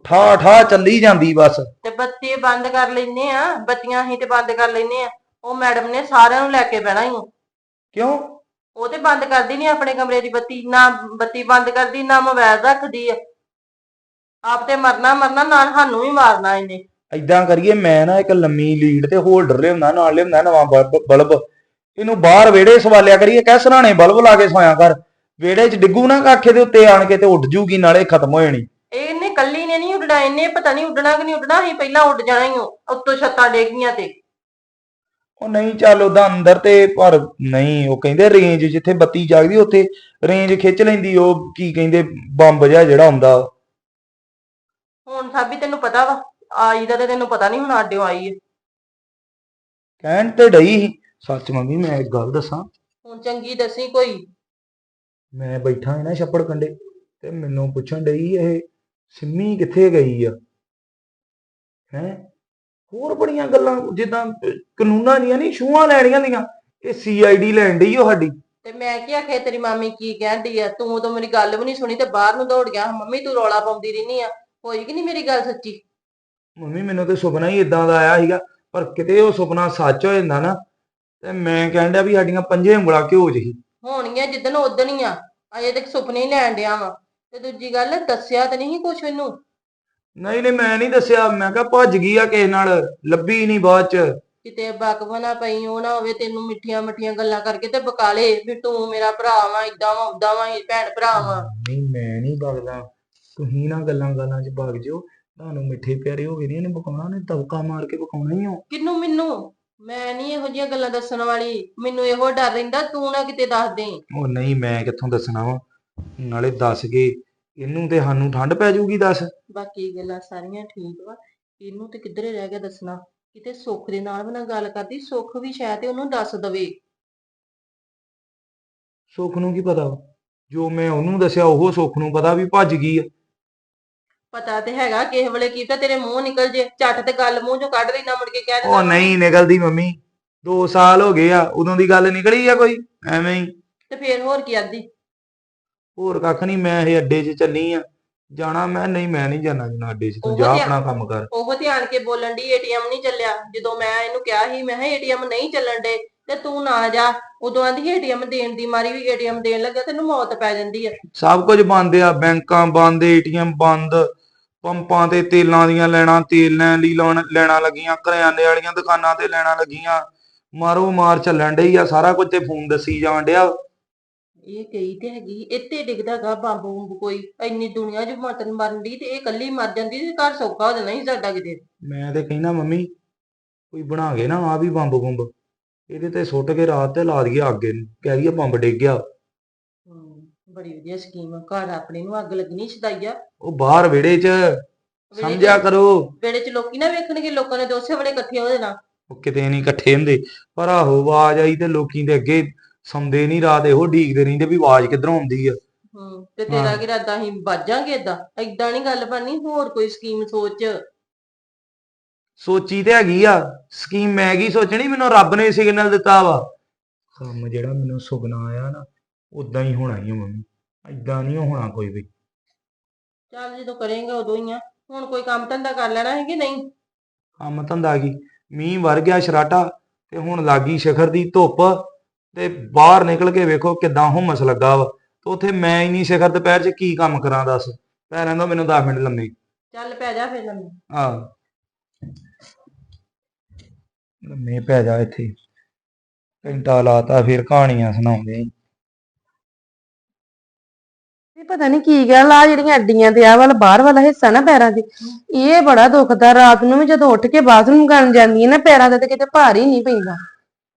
ਠਾ ਠਾ ਚੱਲੀ ਜਾਂਦੀ ਬਸ। ਤੇ ਬੱਤੀ ਬੰਦ ਕਰ ਲੈਨੇ ਆ ਬੱਤੀਆਂ ਹੀ ਤੇ ਬੰਦ ਕਰ ਲੈਨੇ ਆ। ਉਹ ਮੈਡਮ ਨੇ ਸਾਰਿਆਂ ਨੂੰ ਲੈ ਕੇ ਬਹਿਣਾ ਹੀ ਕਿਉਂ? ਉਹ ਤੇ ਬੰਦ ਕਰਦੀ ਨਹੀਂ ਆਪਣੇ ਕਮਰੇ ਦੀ ਬੱਤੀ ਨਾ ਬੱਤੀ ਬੰਦ ਕਰਦੀ ਨਾ ਮੋਬਾਈਲ ਰੱਖਦੀ ਆ। ਆਪ ਤੇ ਮਰਨਾ ਮਰਨਾ ਨਾਲ ਸਾਨੂੰ ਵੀ ਮਾਰਨਾ ਇਹਨੇ। ਏਦਾਂ ਕਰੀਏ ਮੈਂ ਨਾ ਇੱਕ ਲੰਮੀ ਲੀਡ ਤੇ ਹੋਲਡਰ ਲਿਆਉਂਦਾ ਨਾਲ ਲਿਆਉਂਦਾ ਨਵਾਂ ਬਲਬ ਬਲਬ। ਇਹਨੂੰ ਬਾਹਰ ਵਿਹੜੇ ਸਵਾਲਿਆ ਕਰੀਏ ਕਹਿ ਸਰਾਣੇ ਬਲਬ ਲਾ ਕੇ ਸੋਇਆ ਕਰ। ਵਿਹੜੇ 'ਚ ਡਿੱਗੂ ਨਾ ਕਾਖੇ ਦੇ ਉੱਤੇ ਆਣ ਕੇ ਤੇ ਉੱਡ ਜੂਗੀ ਨਾਲੇ ਖਤਮ ਹੋ ਜਾਣੀ। ਇਹਨੇ ਕੱਲੀ ਨੇ ਨਹੀਂ ਉੱਡਣਾ ਇਹਨੇ ਪਤਾ ਨਹੀਂ ਉੱਡਣਾ ਕਿ ਨਹੀਂ ਉੱਡਣਾ ਅਸੀਂ ਪਹਿਲਾਂ ਉੱਡ ਜਾਣਾ ਹੀ ਉੱਤੋਂ ਛੱਤਾਂ ਡੇਗੀਆਂ ਤੇ। ਉਹ ਨਹੀਂ ਚੱਲ ਉਹਦਾ ਅੰਦਰ ਤੇ ਪਰ ਨਹੀਂ ਉਹ ਕਹਿੰਦੇ ਰੇਂਜ ਜਿੱਥੇ ਬੱਤੀ ਜਗਦੀ ਉੱਥੇ ਰੇਂਜ ਖਿੱਚ ਲੈਂਦੀ ਉਹ ਕੀ ਕਹਿੰਦੇ ਬੰਬ ਜਿਹਾ ਜਿਹੜਾ ਹੁੰਦਾ। ਹੁਣ ਸਾਬੀ ਤੈਨੂੰ ਪਤਾ ਵਾ ਆਈ ਦਾ ਤੇ ਤੈਨੂੰ ਪਤਾ ਨਹੀਂ ਹੁਣ ਆਡਿਓ ਆਈ ਹੈ। ਕਹਿਣ ਤੇ ਡਈ ਸੀ। ਸੱਚ ਮੰਮੀ ਮੈਂ ਇੱਕ ਗੱਲ ਦੱਸਾਂ। ਹੁਣ ਚੰਗੀ ਦੱਸੀ ਕੋਈ। ਮੈਂ ਬੈਠਾ ਹਾਂ ਨਾ ਛੱਪੜ ਕੰਡੇ ਤੇ ਮੈਨੂੰ ਪੁੱਛਣ ਡਈ ਇਹ ਸਿੰਮੀ ਕਿੱਥੇ ਗਈ ਆ? ਹੈ? ਹੋਰ ਬੜੀਆਂ ਗੱਲਾਂ ਜਿੱਦਾਂ ਕਾਨੂੰਨਾਂ ਦੀਆਂ ਨਹੀਂ ਛੂਆਂ ਲੈਣੀਆਂ ਦੀਆਂ। ਇਹ ਸੀਆਈਡੀ ਲੈਣ ਡਈ ਓ ਸਾਡੀ। ਤੇ ਮੈਂ ਕੀ ਆਖਿਆ ਤੇਰੀ ਮਾਮੀ ਕੀ ਕਹਿੰਦੀ ਆ? ਤੂੰ ਤਾਂ ਮੇਰੀ ਗੱਲ ਵੀ ਨਹੀਂ ਸੁਣੀ ਤੇ ਬਾਹਰ ਨੂੰ ਦੌੜ ਗਿਆ। ਮੰਮੀ ਤੂੰ ਰੌਲਾ ਪਾਉਂਦੀ ਰਹਿਨੀ ਆ। ਹੋਈ ਕਿ ਨਹੀਂ ਮੇਰੀ ਗੱਲ ਸੱਚੀ? ਮੰਮੀ ਮੈਨੂੰ ਤੇ ਸੁਪਨਾ ਹੀ ਇਦਾਂ ਦਾ ਆਇਆ ਸੀਗਾ ਪਰ ਕਿਤੇ ਉਹ ਸੁਪਨਾ ਸੱਚ ਹੋ ਜਾਂਦਾ ਨਾ ਤੇ ਮੈਂ ਡਿਆ ਵੀ ਸਾਡੀਆਂ ਪੰਜੇ ਉਂਗਲਾਂ ਘਿਓ ਜਿਹੀ। ਹੋਣੀਆਂ ਜਿੱਦਣ ਉਦਣ ਹੀ ਆ। ਅਜੇ ਤੱਕ ਸੁਪਨੇ ਹੀ ਲੈਣ ਡਿਆ ਵਾ। ਤੇ ਦੂਜੀ ਗੱਲ ਦੱਸਿਆ ਤੇ ਨਹੀਂ ਕੁਛ ਮੈਨੂੰ? ਨਹੀਂ ਨਹੀਂ ਮੈਂ ਨਹੀਂ ਦੱਸਿਆ। ਮੈਂ ਕਿਹਾ ਭੱਜ ਗਈ ਆ ਕਿਸੇ ਨਾਲ। ਲੱਭੀ ਨਹੀਂ ਬਾਅਦ ਚ। ਕਿਤੇ ਬਕਵਨਾ ਪਈ ਉਹ ਨਾ ਹੋਵੇ ਤੈਨੂੰ ਮਿੱਠੀਆਂ ਮਿੱਠੀਆਂ ਗੱਲਾਂ ਕਰਕੇ ਤੇ ਬਕਾਲੇ ਵੀ ਤੂੰ ਮੇਰਾ ਭਰਾ ਵਾ ਇਦਾਂ ਵਾ ਉਦਾਂ ਵਾ ਭੈਣ ਭਰਾ ਵਾ। ਨਹੀਂ ਮੈਂ ਨਹੀਂ ਬਗਦਾ ਤੁਸੀਂ ਨਾ ਗੱਲਾਂ ਗੱਲਾਂ 'ਚ ਵਗ ਜਿਓ। ਤੁਹਾਨੂੰ ਮਿੱਠੇ ਪਿਆਰੇ ਹੋ ਗਏ ਨੇ ਇਹਨੇ ਬਕਾਉਣਾ ਨੇ ਦਬਕਾ ਮਾਰ ਕੇ ਬਕਾਉਣਾ ਹੀ ਹੋ ਕਿੰਨੂੰ ਮੈਨੂੰ? ਮੈਂ ਨਹੀਂ ਇਹੋ ਜਿਹੀਆਂ ਗੱਲਾਂ ਦੱਸਣ ਵਾਲੀ। ਮੈਨੂੰ ਇਹੋ ਡਰ ਰਹਿੰਦਾ ਤੂੰ ਨਾ ਕਿਤੇ ਦੱਸ ਦੇ। ਉਹ ਨਹੀਂ ਮੈਂ ਕਿੱਥੋਂ ਦੱਸਣਾ ਵਾ? ਨਾਲੇ ਦੱਸ ਗਏ ਇਹਨੂੰ ਤੇ ਸਾਨੂੰ ਠੰਡ ਪੈ ਜਾਊਗੀ ਦੱਸ। ਬਾਕੀ ਗੱਲਾਂ ਸਾਰੀਆਂ ਠੀਕ ਵਾ। ਇਹਨੂੰ ਤੇ ਕਿੱਧਰੇ ਰਹਿ ਗਿਆ ਦੱਸਣਾ। ਕਿਤੇ ਸੁੱਖ ਦੇ ਨਾਲ ਵੀ ਨਾ ਗੱਲ ਕਰਦੀ ਸੁੱਖ ਵੀ ਸ਼ਾਇਦ ਉਹਨੂੰ ਦੱਸ ਦਵੇ। ਸੁੱਖ ਨੂੰ ਕੀ ਪਤਾ ਵਾ? ਜੋ ਮੈਂ ਉਹਨੂੰ ਦੱਸਿਆ ਉਹ ਸੁੱਖ ਨੂੰ ਪਤਾ ਵੀ ਭੱਜ ਗਈ ਆ। ਪਤਾ ਤੇ ਹੈਗਾ ਕਿਸੇ ਵੇਲੇ ਕੀ ਤਾਂ ਤੇਰੇ ਮੂੰਹ ਨਿਕਲ ਜੇ। ਝੱਟ ਤੇ ਗੱਲ ਮੂੰਹ ਚੋਂ ਕੱਢ ਲੈਣਾ ਮੁੜ ਕੇ ਕਹਿ ਉਹ ਨਹੀਂ ਨਿਕਲਦੀ ਮੰਮੀ। 2 ਸਾਲ ਹੋ ਗਏ ਆ ਉਦੋਂ ਦੀ ਗੱਲ ਨਿਕਲੀ ਆ ਕੋਈ? ਐਵੇਂ ਹੀ। ਤੇ ਫੇਰ ਹੋਰ ਕੀ ਆਦੀ? ਹੋਰ ਕੱਖ ਨਹੀਂ ਮੈਂ ਇਹ ਅੱਡੇ 'ਚ ਚੱਲੀ ਆ। ਜਾਣਾ ਮੈਂ ਨਹੀਂ ਮੈਂ ਨਹੀਂ ਜਾਣਾ ਜਨਾ ਅੱਡੇ 'ਚ ਤੂੰ ਉਹ ਜਾ ਤੇ- ਆਪਣਾ ਕੰਮ ਕਰ। ਉਹ ਧਿਆਨ ਕੇ ਬੋਲਣ ਦੀ ਏਟੀਐਮ ਨਹੀਂ ਚੱਲਿਆ। ਜਦੋਂ ਮੈਂ ਇਹਨੂੰ ਕਿਹਾ ਸੀ ਮੈਂ ਕਿਹਾ ਏਟੀਐਮ ਨਹੀਂ ਚੱਲਣ ਦੇ ਤੇ ਤੂੰ ਨਾ ਜਾ। ਉਦੋਂ ਆਂਦੀ ਏਟੀਐਮ ਦੇਣ ਦੀ ਮਾਰੀ ਵੀ ਏਟੀਐਮ ਦੇਣ ਲੱਗਾ ਤੈਨੂੰ ਮੌਤ ਪੈ ਜਾਂਦੀ ਆ। ਸਭ ਕੁਝ ਬੰਦ ਆ ਬੈਂਕਾਂ ਬੰਦ ਏਟੀਐਮ ਬੰਦ ਪੰਪਾਂ ਤੇ ਤੇਲਾਂ ਦੀਆਂ ਲੈਣਾ ਤੇਲ ਲੈਣ ਲਈ ਲਾਉਣ ਲੈਣਾ ਲੱਗੀਆਂ ਕਰਿਆਨੇ ਵਾਲੀਆਂ ਦੁਕਾਨਾਂ ਤੇ ਲੈਣਾ ਲੱਗੀਆਂ। ਮਾਰੋ ਮਾਰ ਚੱਲਣ ਡਈ ਆ ਸਾਰਾ ਕੁਝ ਤੇ ਫੋਨ ਦੱਸੀ ਜਾਣ ਡਿਆ। ਇਹ ਕਹੀ ਤੇ ਹੈਗੀ ਇੱਥੇ ਡਿੱਗਦਾ ਗਾ ਬੰਬ ਬੰਬ ਕੋਈ ਇੰਨੀ ਦੁਨੀਆ 'ਚ ਮਤਨ ਮਰਨ ਦੀ ਤੇ ਇਹ ਕੱਲੀ ਮਰ ਜਾਂਦੀ ਤੇ ਘਰ ਸੌਖਾ ਹੋ ਜਾਣਾ ਸੀ ਸਾਡਾ ਕਿਤੇ। ਮੈਂ ਤੇ ਕਹਿੰਦਾ ਮੰਮੀ ਕੋਈ ਬਣਾ ਕੇ ਨਾ ਆ ਵੀ ਬੰਬ ਬੰਬ ਇਹਦੇ ਤੇ ਸੁੱਟ ਕੇ ਰਾਤ ਤੇ ਲਾ ਦਈਏ ਅੱਗ ਇਹਨੂੰ ਕਹਿ ਦਈਏ ਬੰਬ ਡਿੱਗ ਗਿਆ। ਹਮ, ਬੜੀ ਵਧੀਆ ਸਕੀਮ ਆ ਘਰ ਆਪਣੇ ਨੂੰ ਅੱਗ ਲੱਗਣੀ ਛਦਾਈਆ। ਉਹ ਬਾਹਰ ਵਿਹੜੇ 'ਚ ਸਮਝਿਆ ਕਰੋ। ਵੇੜੇ 'ਚ ਲੋਕੀ ਨਾ ਵੇਖਣਗੇ ਲੋਕਾਂ ਨੇ ਦੋਸੇ ਵੇਲੇ ਇਕੱਠੇ ਹੋ ਜਾਣਾ। ਉਹ ਕਿਤੇ ਨਹੀਂ ਇਕੱਠੇ ਹੁੰਦੇ ਪਰ ਆਹੋ ਆਵਾਜ਼ ਆਈ ਤੇ ਲੋਕੀ ਦੇ ਅੱਗੇ ਸੌਂਦੇ ਨਹੀਂ ਰਾਤ ਇਹੋ ਢੀਕਦੇ ਰਹਿੰਦੇ ਵੀ ਆਵਾਜ਼ ਕਿੱਧਰੋਂ ਆਉਂਦੀ ਆ। ਹਮ ਤੇ ਤੇਰਾ ਹਾਂ। ਕੀ ਇਰਾਦਾ ਅਸੀਂ ਵੱਜਾਂਗੇ ਏਦਾਂ? ਏਦਾਂ ਨਹੀਂ ਗੱਲ ਬਣਨੀ ਹੋਰ ਕੋਈ ਸਕੀਮ ਸੋਚ। ਸੋਚੀ ਤੇ ਹੈਗੀ ਆ ਸਕੀਮ ਮੈਂ ਕੀ ਸੋਚਣੀ? ਮੈਨੂੰ ਰੱਬ ਨੇ ਸਿਗਨਲ ਦਿੱਤਾ ਵਾ। ਕੰਮ ਜਿਹੜਾ ਮੈਨੂੰ ਸੁਪਨਾ ਆਇਆ ਨਾ ਉਦਾਂ ਹੀ ਹੋਣਾ ਹੀ ਆ ਮੰਮੀ ਏਦਾਂ ਨਹੀਂ ਹੋਣਾ ਕੋਈ ਵੀ। ਚੱਲ ਜਦੋਂ ਕਰੇਗਾ ਉਦੋਂ ਹੀ ਆ ਹੁਣ ਕੋਈ ਕੰਮ ਧੰਦਾ ਕਰ ਲੈਣਾ ਹੈ ਕਿ ਨਹੀਂ? ਕੰਮ ਧੰਦਾ ਕੀ? ਮੀਂਹ ਵਰ ਗਿਆ ਸ਼ਰਾਟਾ ਤੇ ਹੁਣ ਲੱਗੀ ਸ਼ਿਖਰ ਦੀ ਧੁੱਪ। ਤੇ ਬਾਹਰ ਨਿਕਲ ਕੇ ਵੇਖੋ ਕਿਦਾਂ ਹੁਮਸ ਲੱਗਾ ਵਾ। ਤੇ ਉੱਥੇ ਮੈਂ ਹੀ ਨਹੀਂ ਸ਼ਿਖਰ ਦੁਪਹਿਰ 'ਚ ਕੀ ਕੰਮ ਕਰਾਂ ਦੱਸ। ਪੈ ਰਹਿੰਦਾ ਮੈਨੂੰ 10 ਮਿੰਟ ਲੰਮੇ। ਚੱਲ ਪੈ ਜਾ ਫਿਰ ਲੰਮੇ। ਆ ਲੰਮੇ ਪੈ ਜਾ ਇੱਥੇ। ਘੰਟਾ ਲਾਤਾ ਫਿਰ ਕਹਾਣੀਆਂ ਸੁਣਾਉਂਦੇ। ਈ। ਇਹ ਪਤਾ ਨਹੀਂ ਕੀ ਗੱਲ ਆ ਜਿਹੜੀਆਂ ਅੱਡੀਆਂ ਤੇ ਆ ਵਾਲਾ ਬਾਹਰ ਵਾਲਾ ਹਿੱਸਾ ਨਾ ਪੈਰਾਂ ਦੇ। ਇਹ ਬੜਾ ਦੁਖਦਾ ਰਾਤ ਨੂੰ ਵੀ ਜਦੋਂ ਉੱਠ ਕੇ ਬਾਥਰੂਮ ਕਰਨ ਜਾਂਦੀ ਹੈ ਨਾ ਪੈਰਾਂ ਦਾ ਤੇ ਕਿਤੇ ਭਾਰ ਹੀ ਨਹੀਂ ਪੈਂਦਾ।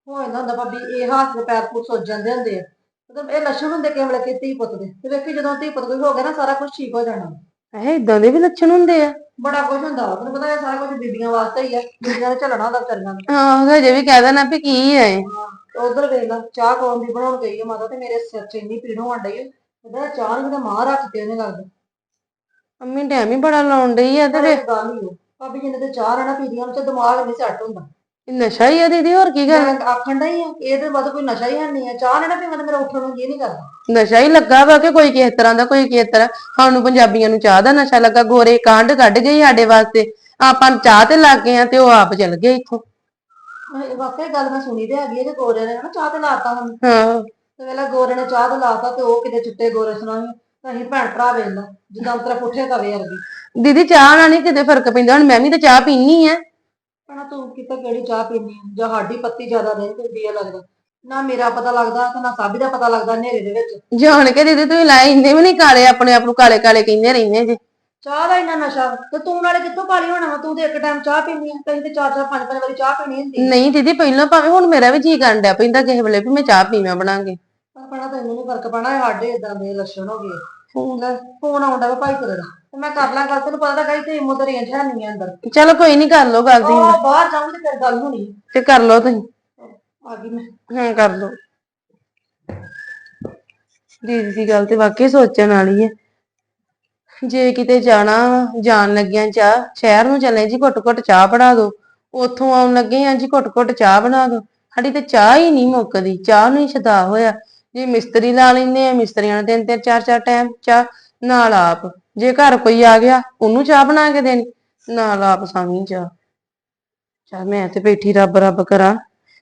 ਹੋ ਜਾਂਦਾ ਹੁੰਦਾ ਭਾਬੀ ਇਹ ਹੱਥ ਦੇ ਪੈਰ ਪੁੱਟ ਸੁੱਜ ਜਾਂਦੇ ਹੁੰਦੇ ਆ। ਮਤਲਬ ਇਹ ਲੱਛਣ ਹੁੰਦੇ ਕਿ ਧੀ ਪੁੱਤ ਦੇ। ਤੇ ਵੇਖੀ ਜਦੋਂ ਧੀ ਪੁੱਤ ਕੋਈ ਹੋ ਗਿਆ ਨਾ ਸਾਰਾ ਕੁਝ ਠੀਕ ਹੋ ਜਾਣਾ। ਇਹ ਇਦਾਂ ਦੇ ਵੀ ਲੱਛਣ ਹੁੰਦੇ ਆ। ਬੜਾ ਕੁਝ ਹੁੰਦਾ ਵਾ। ਤੈਨੂੰ ਪਤਾ ਇਹ ਸਾਰਾ ਕੁਝ ਬੀਬੀਆਂ ਵਾਸਤੇ ਹੀ ਆ। ਬੀਬੀਆਂ ਨੇ ਝੱਲਣਾ ਹੁੰਦਾ ਵਿਚਾਰੀਆਂ ਨੂੰ ਹਾਂ ਹਜੇ ਵੀ ਕਹਿ ਦੇਣਾ ਵੀ ਕੀ ਹੈ ਉਧਰ ਵੇਖ ਲੈ ਚਾਹ ਕੌਣ ਦੀ ਬਣਾਉਣ ਗਈ ਆ ਮਾਤਾ ਤੇ ਮੇਰੇ ਸਿਰ 'ਚ ਇੰਨੀ ਪੀੜ ਹੋਣ ਡਈ ਉਹਦਾ ਚਾਹ ਨੂੰ ਕਿਤੇ ਮਾਂ ਰੱਖਤੇ ਉਹਨੇ ਲੱਗਦਾ ਮੰਮੀ ਟਾਈਮ ਹੀ ਬੜਾ ਲਾਉਣ ਡਈ ਆ ਤੇ ਤੇ ਗੱਲ ਹੀ ਉਹ ਭਾਬੀ ਜਿੰਨੇ ਤੇ ਚਾਹ ਰਹਿਣਾ ਪੀਦੀਆਂ ਉਹ ਚ ਦਿਮਾਗ ਨਹੀਂ ਸੈੱਟ ਹੁੰਦਾ। ਨਸ਼ਾ ਹੀ ਆ ਦੀਦੀ ਹੋਰ ਕੀ ਗੱਲ? ਮੈਂ ਆਖਣ ਡਈ ਆ ਇਹ ਤੇ ਵੱਧ ਕੋਈ ਨਸ਼ਾ ਹੀ ਹੈ ਨਹੀਂ ਆ ਚਾਹ ਲੈਣਾ ਪੀਵਾਂ ਤੇ ਮੇਰਾ ਉੱਠਣ ਨੂੰ ਜੀ ਨਹੀਂ ਕਰਦਾ। ਨਸ਼ਾ ਹੀ ਲੱਗਾ ਵਾ ਕਿ ਕੋਈ ਕਿਸ ਤਰ੍ਹਾਂ ਦਾ ਕੋਈ ਕਿਸ ਤਰ੍ਹਾਂ। ਸਾਨੂੰ ਪੰਜਾਬੀਆਂ ਨੂੰ ਚਾਹ ਦਾ ਨਸ਼ਾ ਲੱਗਾ ਗੋਰੇ ਕਾਂਡ ਕੱਢ ਗਏ ਸਾਡੇ ਵਾਸਤੇ। ਆਪਾਂ ਚਾਹ ਤੇ ਲੱਗ ਗਏ ਆ ਤੇ ਉਹ ਆਪ ਚਲ ਗਏ ਇੱਥੋਂ। ਇਹ ਵਾਕਿਆ ਗੱਲ ਮੈਂ ਸੁਣੀ ਤੇ ਹੈਗੀ ਹੈ ਕਿ ਗੋਰੇ ਨੇ ਨਾ ਚਾਹ ਤੇ ਲਾਤਾ ਹੁਣ ਹਾਂ। ਤੇ ਵੇਲਾ ਗੋਰੇ ਨੇ ਚਾਹ ਤੇ ਲਾਤਾ ਤੇ ਉਹ ਕਿਤੇ ਚਿੱਟੇ ਗੋਰੇ ਸੁਣਾਈ ਤਾਂ ਅਸੀਂ ਭੈਣ ਭਰਾ ਵੇਖ ਲਾ ਜਿੱਦਾਂ ਤੇਰਾ ਪੁੱਠੇ ਤਵੇ ਵਰਗੀ। ਦੀਦੀ ਚਾਹ ਨਾਲ ਨਹੀਂ ਕਿਤੇ ਫ਼ਰਕ ਪੈਂਦਾ ਹੁਣ ਮੈਂ ਵੀ ਤਾਂ ਚਾਹ ਪੀਣੀ ਆ। ਭੈਣਾ ਤੂੰ ਕਿਤੇ ਕਿਹੜੀ ਚਾਹ ਪੀਣੀ ਆ? ਜਾਂ ਸਾਡੀ ਪੱਤੀ ਜ਼ਿਆਦਾ ਨਹੀਂ ਪੈਂਦੀ ਆ ਲੱਗਦਾ? ਨਾ ਮੇਰਾ ਪਤਾ ਲੱਗਦਾ ਤੇ ਨਾ ਸਾਬੀ ਦਾ ਪਤਾ ਲੱਗਦਾ ਹਨੇਰੇ ਦੇ ਵਿੱਚ। ਜਾਣ ਕੇ ਦੀਦੀ ਤੁਸੀਂ ਲਾਏ ਇੰਨੇ ਵੀ ਨਹੀਂ ਕਾਲੇ ਆਪਣੇ ਆਪ ਨੂੰ ਕਾਲੇ ਕਾਲੇ ਕਹਿੰਦੇ ਰਹਿੰਦੇ ਜੇ। ਚਾਹ ਦਾ ਇੰਨਾ ਨਸ਼ਾ? ਤੇ ਤੂੰ ਨਾਲੇ ਕਿੱਥੋਂ ਕਾਲੀ ਹੋਣਾ ਵਾ? ਤੂੰ ਤੇ ਇੱਕ ਟਾਈਮ ਚਾਹ ਪੀਂਦੀ ਆ ਕਹੀਂ ਤੇ ਚਾਰ ਚਾਰ ਪੰਜ ਪੰਜ ਵਾਰੀ ਚਾਹ ਪੀਣੀ ਹੁੰਦੀ ਆ। ਨਹੀਂ ਦੀਦੀ ਪਹਿਲਾਂ ਭਾਵੇਂ ਹੁਣ ਮੇਰਾ ਵੀ ਜੀ ਕਰਨ ਡਿਆ ਪੈਂਦਾ ਕਿਸੇ ਵੇਲੇ ਵੀ ਮੈਂ ਚਾਹ ਪੀਵਾਂ ਬਣਾ ਕੇ ਪਰ ਭੈਣਾ ਤੈਨੂੰ ਨੀ ਫ਼ਰਕ ਪੈਣਾ ਇਹ ਸਾਡੇ ਇਦਾਂ ਦੇ ਲੱਛਣ ਹੋ ਗਏ। ਲੈ ਫੋਨ ਆਉਂਦਾ ਵਾ ਭਾਈ ਤੇਰੇ ਦਾ ਤੇ ਮੈਂ ਕਰ ਲਾਂ ਗੱਲ ਤੈਨੂੰ ਪਤਾ ਤਾਂ ਕਹੀ ਤੇ ਹਿੰਮਤ ਰੇਂਜ ਹੈ ਨਹੀਂ ਅੰਦਰ। ਚਲੋ ਕੋਈ ਨਹੀਂ ਕਰ ਲੋ ਗੱਲ ਦੀ ਉਹ ਬਾਹਰ ਜਾਊਂਗੀ ਤੇ ਫਿਰ ਗੱਲ ਹੋਣੀ। ਤੇ ਕਰ ਲੋ ਤੁਸੀਂ। ਆ ਗਈ ਮੈਂ। ਹਾਂ ਕਰ ਲੋ ਦੀਦੀ ਦੀ ਗੱਲ ਤੇ ਵਾਕਈ ਸੋਚਣ ਵਾਲੀ ਹੈ ਜੇ ਕਿਤੇ ਜਾਣਾ ਵਾ, ਜਾਣ ਲੱਗਿਆਂ ਚਾਹ ਸ਼ਹਿਰ ਨੂੰ ਚੱਲੇ ਜੀ ਘੁੱਟ ਘੁੱਟ ਚਾਹ ਬਣਾ ਦਿਓ। ਉੱਥੋਂ ਆਉਣ ਲੱਗੇ ਆ ਜੀ ਘੁੱਟ ਘੁੱਟ ਚਾਹ ਬਣਾ ਦਿਓ। ਸਾਡੀ ਤੇ ਚਾਹ ਹੀ ਨਹੀਂ ਮੁੱਕਦੀ ਚਾਹ ਨੂੰ ਹੀ ਛਦਾ ਹੋਇਆ। ਜੇ ਮਿਸਤਰੀ ਲਾ ਲੈਂਦੇ ਆ, ਮਿਸਤਰੀਆਂ ਨੇ ਤਿੰਨ ਤਿੰਨ, ਚਾਰ ਚਾਰ ਟਾਈਮ ਚਾਹ ਨਾਲ ਆਪ। ਜੇ ਘਰ ਕੋਈ ਆ ਗਿਆ, ਉਹਨੂੰ ਚਾਹ ਬਣਾ ਕੇ ਦੇਣੀ, ਨਾਲ ਆਪ ਸਾਵੀਂ ਚਾਹ। ਚੱਲ ਮੈਂ ਤੇ ਬੈਠੀ ਰੱਬ ਰੱਬ ਕਰਾਂ,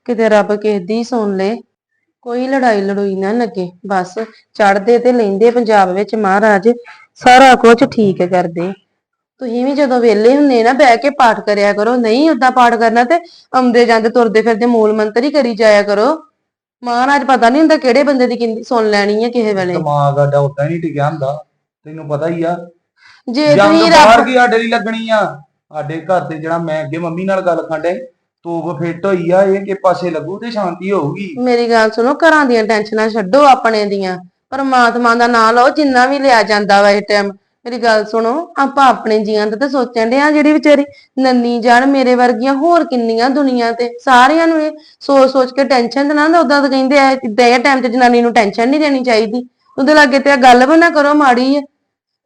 ਕਿਤੇ ਰੱਬ ਕਿਸੇ ਦੀ ਸੁਣ ਲੇ। ਕੋਈ ਲੜਾਈ ਲੜੋਈ ਨਾ ਲੱਗੇ, ਬਸ ਚੜਦੇ ਤੇ ਲੈਂਦੇ ਪੰਜਾਬ ਵਿੱਚ ਮਹਾਰਾਜ, ਸਾਰਾ ਕੁਝ ਠੀਕ ਕਰਦੇ। ਤੁਸੀਂ ਵੀ ਜਦੋਂ ਵਿਹਲੇ ਹੁੰਦੇ ਨਾ, ਬਹਿ ਕੇ ਪਾਠ ਕਰਿਆ ਕਰੋ, ਨਹੀਂ ਓਦਾਂ ਪਾਠ ਕਰਨਾ ਤੇ ਆਉਂਦੇ ਜਾਂਦੇ ਤੁਰਦੇ ਫਿਰਦੇ ਮੂਲ ਮੰਤਰ ਹੀ ਕਰੀ ਜਾਇਆ ਕਰੋ। ਮਹਾਰਾਜ ਪਤਾ ਨਹੀਂ ਹੁੰਦਾ ਕਿਹੜੇ ਬੰਦੇ ਦੀ ਕਿੰਨੀ ਸੁਣ ਲੈਣੀ ਹੈ ਕਿਸੇ ਵੇਲੇ। ਦਿਮਾਗ ਸਾਡਾ ਉਦਾਂ ਹੀ ਨਹੀਂ ਟਿਕਿਆ ਹੁੰਦਾ। ਤੈਨੂੰ ਪਤਾ ਹੀ ਆ। ਜੇ ਜੰਗ ਤੁਸੀਂ ਬਾਹਰ ਰੱਬ ਕੀ ਸਾਡੇ ਲਈ ਲੱਗਣੀ ਆ? ਸਾਡੇ ਘਰ ਤੇ ਜਿਹੜਾ ਮੈਂ ਅੱਗੇ ਮੰਮੀ ਨਾਲ ਗੱਲ ਖਾਂਡੇ ਤੋਪ ਫਿੱਟ ਹੋਈ ਆ ਇਹ ਕਿ ਪਾਸੇ ਲੱਗੂ ਤੇ ਸ਼ਾਂਤੀ ਹੋਊਗੀ। ਮੇਰੀ ਗੱਲ ਸੁਣੋ ਘਰਾਂ ਦੀਆਂ ਟੈਨਸ਼ਨਾਂ ਛੱਡੋ ਆਪਣੇ ਦੀਆਂ। ਪਰਮਾਤਮਾ ਦਾ ਨਾਮ ਲਓ ਜਿੰਨਾ ਵੀ ਲਿਆ ਜਾਂਦਾ ਵਾ ਇਹ ਟਾਈਮ ਮੇਰੀ ਗੱਲ ਸੁਣੋ ਆਪਾਂ ਆਪਣੇ ਜੀਆਂ ਦਾ ਤਾਂ ਸੋਚਣ ਦੇ ਆ ਜਿਹੜੀ ਵਿਚਾਰੀ ਨੰਨੀ ਜਾਣ ਮੇਰੇ ਵਰਗੀਆਂ ਹੋਰ ਕਿੰਨੀਆਂ ਦੁਨੀਆ ਤੇ ਸਾਰਿਆਂ ਨੂੰ ਇਹ ਸੋਚ ਸੋਚ ਕੇ ਟੈਨਸ਼ਨ ਤੇ ਨਾ ਉਦਾਂ ਤਾਂ ਕਹਿੰਦੇ ਆ ਇਦਾਂ ਇਹ ਟਾਈਮ ਤੇ ਜਨਾਨੀ ਨੂੰ ਟੈਨਸ਼ਨ ਨਹੀਂ ਦੇਣੀ ਚਾਹੀਦੀ। ਉਹਦੇ ਲਾਗੇ ਤੇ ਗੱਲ ਵੀ ਨਾ ਕਰੋ ਮਾੜੀ ਹੈ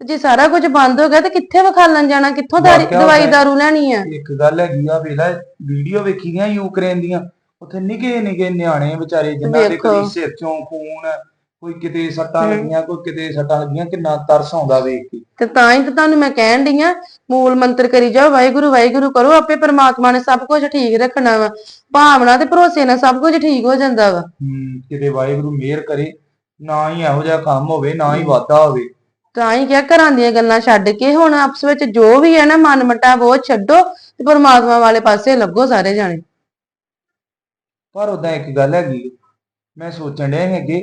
ਜੇ ਸਾਰਾ ਕੁਝ ਬੰਦ ਹੋ ਗਿਆ ਤੇ ਕਿੱਥੇ ਵਿਖਾਲਣ ਜਾਣਾ? ਕਿੱਥੋਂ ਦਵਾਈ ਦਾਰੂ ਲੈਣੀ ਆ? ਇੱਕ ਗੱਲ ਹੈਗੀ ਆ ਵੇਲਾ ਵੀਡੀਓ ਵੇਖੀ ਦੀਆਂ ਯੂਕਰੇਨ ਦੀਆਂ ਉੱਥੇ ਨਿੱਕੇ ਨਿੱਕੇ ਨਿਆਣੇ ਵਿਚਾਰੇ ਜਿਨ੍ਹਾਂ ਦੇ। ਕਦੀ ਸਿਰ ਚੋਂ ਖੂਨ ਕੋਈ ਕਿਤੇ ਸੱਟਾਂ। ਲੱਗੀਆਂ ਕੋਈ ਕਿਤੇ ਸੱਟਾਂ ਲੱਗੀਆਂ ਕਿੰਨਾ ਤਰਸ ਆਉਂਦਾ ਵੇਖ ਕੇ। ਤੇ ਤਾਂ ਹੀ ਤਾਂ ਤੁਹਾਨੂੰ ਮੈਂ ਕਹਿਣ ਡਈ ਆ ਮੂਲ ਮੰਤਰ ਕਰੀ ਜਾਓ ਵਾਹਿਗੁਰੂ ਵਾਹਿਗੁਰੂ ਕਰੋ ਆਪੇ ਪਰਮਾਤਮਾ ਨੇ ਸਭ ਕੁਝ ਠੀਕ ਰੱਖਣਾ ਵਾ। ਭਾਵਨਾ ਤੇ ਭਰੋਸੇ ਨਾਲ ਸਭ ਕੁਝ ਠੀਕ ਹੋ ਜਾਂਦਾ ਵਾ। ਹਮ, ਕਿਤੇ ਵਾਹਿਗੁਰੂ ਮਿਹਰ ਕਰੇ ਨਾ ਹੀ ਇਹੋ ਜਿਹਾ ਕੰਮ ਹੋਵੇ ਨਾ ਹੀ ਵਾਧਾ ਹੋਵੇ। ਤਾਂ ਹੀ ਕਿਹਾ ਘਰਾਂ ਦੀਆਂ ਗੱਲਾਂ ਛੱਡ ਕੇ ਹੁਣ ਆਪਸ ਵਿੱਚ ਜੋ ਵੀ ਹੈ ਨਾ ਮਨ ਮਟਾਵ ਉਹ ਛੱਡੋ ਤੇ ਪਰਮਾਤਮਾ ਵਾਲੇ ਪਾਸੇ ਲੱਗੋ ਸਾਰੇ ਜਾਣੇ। ਪਰ ਉਦਾਂ ਇੱਕ ਗੱਲ ਹੈਗੀ ਮੈਂ ਸੋਚਣ ਡਿਆ ਸੀ ਅੱਗੇ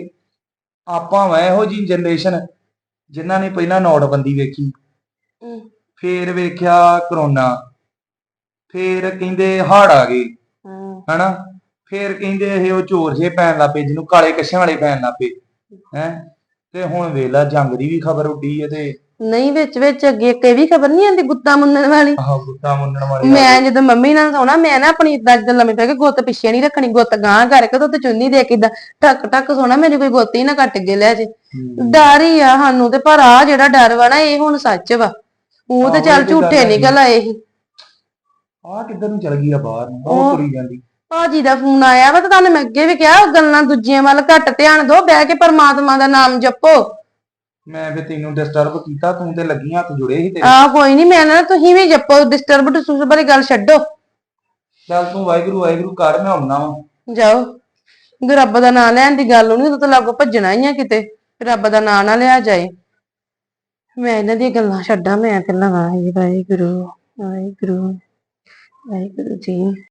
ਆਪਾਂ ਵਾ ਇਹੋ ਜੀ ਜਨਰੇਸ਼ਨ ਜਿਨ੍ਹਾਂ ਨੇ ਪਹਿਲਾਂ ਨੋਟਬੰਦੀ ਵੇਖੀ। ਫੇਰ ਵੇਖਿਆ ਕਰੋਨਾ। ਫੇਰ ਕਹਿੰਦੇ ਹੜ ਆ ਗਏ। ਹਨਾ? ਫੇਰ ਕਹਿੰਦੇ ਇਹ ਉਹ ਚੋਰ ਜੇ ਪੈਣ ਲੱਪੇ ਜਿਹਨੂੰ ਕਾਲੇ ਕੱਛਾਂ ਵਾਲੇ ਪੈਣ ਲੱਪੇ ਹੈ? ਤੇ ਹੁਣ ਵੇਲਾ ਜੰਗ ਦੀ ਵੀ ਖਬਰ ਉੱਡੀ ਹੈ ਤੇ ਨਹੀਂ ਵਿੱਚ ਵਿੱਚ ਅੱਗੇ ਇੱਕ ਇਹ ਵੀ ਖਬਰ ਨਹੀਂ ਆਂਦੀ ਗੁੱਤਾ ਮੁੰਨਣ ਵਾਲੀ? ਆਹ ਗੁੱਤਾ ਮੁੰਨਣ ਵਾਲੇ ਮੈਂ ਜਦੋਂ ਮੰਮੀ ਨਾਲ ਸੌਣਾ ਮੈਂ ਨਾ ਆਪਣੀ ਇਦਾਂ ਜਦੋਂ ਲੰਮੇ ਪੈ ਕੇ ਗੁੱਤ ਪਿੱਛੇ ਨਹੀਂ ਰੱਖਣੀ ਗੁੱਤ ਗਾਂ ਕਰਕੇ ਤੇ ਉੱਤੇ ਚੁੰਨੀ ਦੇ ਕੇ ਏਦਾਂ ਟੱਕ ਟੱਕ ਸੋਣਾ ਮੇਰੀ ਕੋਈ ਗੁੱਤ ਹੀ ਨਾ ਕੱਟ ਕੇ ਲੈ ਜੇ। ਡਰ ਹੀ ਆ ਸਾਨੂੰ ਤੇ ਪਰ ਆ ਜਿਹੜਾ ਡਰ ਵਾ ਨਾ ਇਹ ਹੁਣ ਸੱਚ ਵਾ। ਉਹ ਤੇ ਚੱਲ ਝੂਠੇ। ਨਿਕਲ ਆਏ ਸੀ। ਆਹ ਕਿੱਧਰ ਨੂੰ ਚਲ ਗਈ ਆ ਬਾਹਰ ਨੂੰ? ਉਹ- ਤੁਰੀ ਜਾਂਦੀ। ਭਾਜੀ ਦਾ ਫੋਨ ਆਇਆ ਵਾ ਤੇ ਤੁਹਾਨੂੰ ਮੈਂ ਅੱਗੇ ਵੀ ਕਿਹਾ ਗੱਲਾਂ ਦੂਜੀਆਂ ਵੱਲ ਘੱਟ ਧਿਆਨ ਦਿਓ ਬਹਿ ਕੇ ਪਰਮਾਤਮਾ ਦਾ ਨਾਮ ਜਪੋ। ਮੈਂ ਫੇ ਤੈਨੂੰ ਡਿਸਟਰਬ ਕੀਤਾ ਤੂੰ ਤੇ ਲੱਗੀ ਹੱਥ ਜੁੜੇ ਸੀ ਤੇਰੇ। ਆ ਕੋਈ ਨਹੀਂ ਮੈਂ ਨਾ ਤੁਸੀਂ ਵੀ ਜਪੋ ਡਿਸਟਰਬ ਡਿਸਟਰਬ ਵਾਲੀ ਗੱਲ ਛੱਡੋ। ਚੱਲ ਤੂੰ ਵਾਹਿਗੁਰੂ ਵਾਹਿਗੁਰੂ ਕਰ ਮੈਂ ਆਉਣਾ ਵਾ। ਜਾਓ। ਜੇ ਰੱਬ ਦਾ ਨਾਮ ਲੈਣ ਦੀ ਗੱਲ ਹੋਣੀ ਤਾਂ ਲਾਗੋ ਭੱਜਣਾ ਹੀ ਆ ਕਿਤੇ। ਰੱਬ ਦਾ ਨਾਮ ਨਾ ਲਿਆ ਜਾਏ। ਮੈਂ ਇਹਨਾਂ ਦੀਆਂ ਗੱਲਾਂ ਛੱਡਾਂ ਮੈਂ ਪਹਿਲਾਂ ਵਾਹਿਗੁਰੂ ਵਾਹਿਗੁਰੂ ਵਾਹਿਗੁਰੂ ਜੀ।